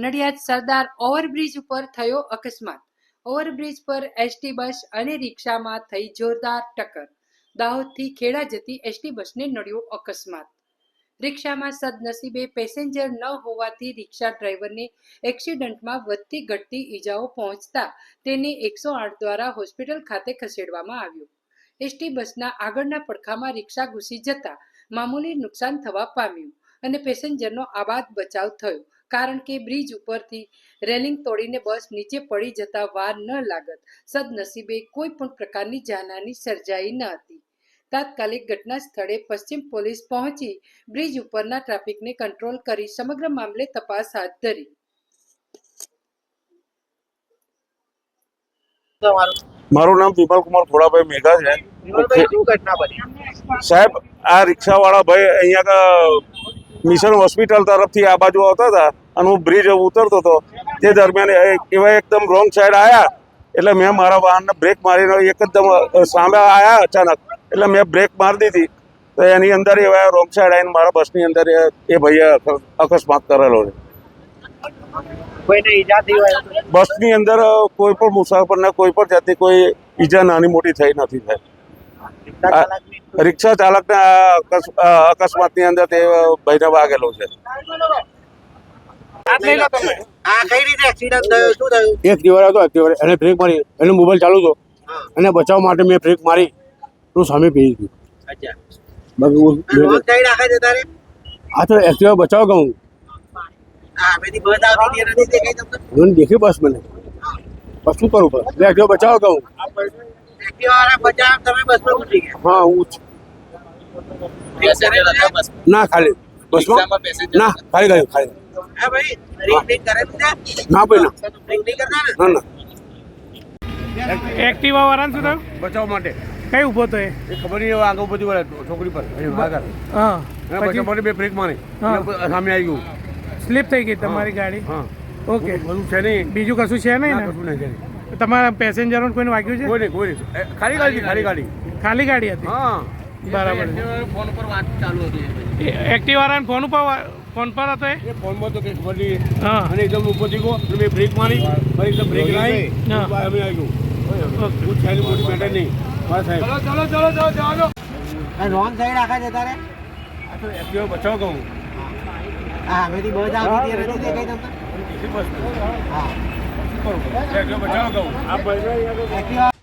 નડિયાદ સરદાર overbridge ઉપર થયો અકસ્માત. ઓવરબ્રિજ પર એસટી બસ અને રિક્ષામાં થઈ જોરદાર ટક્કર. દાહોદથી ખેડા જતી એસટી બસને નડ્યો અકસ્માત. રિક્ષામાં સદનસીબે પેસેન્જર ન હોવાથી રિક્ષા ડ્રાઈવરને એક્સિડન્ટમાં વધતી ઘટતી ઈજાઓ પહોંચતા તેને એકસો આઠ દ્વારા હોસ્પિટલ ખાતે ખસેડવામાં આવ્યો. એસટી બસના આગળના પડખામાં રિક્ષા ઘૂસી જતા મામૂલી નુકસાન થવા પામ્યું અને પેસેન્જરનો આબાદ બચાવ થયો. કારણ કે બ્રિજ ઉપરથી રેલિંગ તોડીને બસ નીચે પડી જતા વાર ન લાગત. સદનસીબે કોઈ પણ પ્રકારની જાનહાની સર્જાઈ ન હતી. તાત્કાલિક ઘટના સ્થળે પશ્ચિમ પોલીસ પહોંચી બ્રિજ ઉપરના ટ્રાફિકને કંટ્રોલ કરી સમગ્ર મામલે તપાસ હાથ ધરી. મારું નામ વિમલ કુમાર થોડાભાઈ મેઘા છે. વિમલભાઈ શું ઘટના બની? સાહેબ આ રિક્ષાવાળા ભાઈ અહીંયા ક- મિશન હોસ્પિટલ તરફથી આ બાજુ આવતા હતા અને હું બ્રિજ ઉતરતો હતો. તે દરમિયાન એવા એકદમ રોંગ સાઈડ આવ્યા એટલે મેં મારા વાહનને બ્રેક મારીને એકદમ સામે આવ્યા અચાનક. એટલે મેં બ્રેક મારી દીધી. તો એની અંદર એવા રોંગ સાઈડ આવીને મારા બસની અંદર એ ભાઈએ અકસ્માત કરેલો છે? બસની અંદર કોઈ પણ મુસાફરને કોઈ પણ જાતની કોઈ ઈજા નાની મોટી થઈ નથી થઈ રિક્ષા ચાલકની રિક્ષા ચાલકને ની અકસ્માતની અંદર તે ભાઈને વાગેલો છે. આ કઈ રીતે એક્સિડન્ટ થયો? શું થયું? એક દિવસ હતો એક્ટિવા એને બ્રેક મારી એનો મોબાઈલ ચાલુ હતો. અને એને બચાવવા માટે મેં બ્રેક મારી તો સામે પી ગયું હું તો એક્ટિવા બચાવ કહું. મને દેખી બસ મને. બસ શું કરું બસ? મેં એક્ટિવા બચાવ કહું. બચાવ ગયા હા હું. ના ખાલી. બસમાં ના ખાલી ગયું ખાલી ના ભાઈ ના. ને? એક્ટિવા વાળાને શું થયું? બચાવ માટે. કઈ ઊભો તો એ? ખબર નહીં આગળ બધી વાળા છોકરી પર. હા. બચાવ માટે મેં બ્રેક મારી. સામે આવી ગયું. સ્લીપ થઈ ગઈ તમારી ગાડી? હા. ઓકે બધું છે નહીં. બીજું કશું છે નહીં ના, ને? કશું નહીં. તમારા પેસેન્જરોને કોઈને વાગ્યું છે? કોઈ નહીં કોઈ નહીં. ખાલી ગાડી ખાલી ગાડી. ખાલી ગાડી હતી? હા. બરાબર. ફોન ઉપર વાત ચાલુ હતી એક્ટિવા વાળાને ફોન ઉપર ફોન પર હતો એ? ફોન ફોનમાં તો કઈ ખબર હા. અને એકદમ ઉપર ગયો અને મેં બ્રેક મારી ફરી એકદમ બ્રેક લાવી હા. અમે આવી ગયું હું છે મોટી બેટર નહીં. હા સાહેબ. રોંગ સાઈડ આખા જતા રે આ તો એક્ટિવા બચાવ કહું. હા હવેથી બસ આવતી હતી નથી દેખાઈ તમને? હા. એક્ટિવા બચાવ કહું આ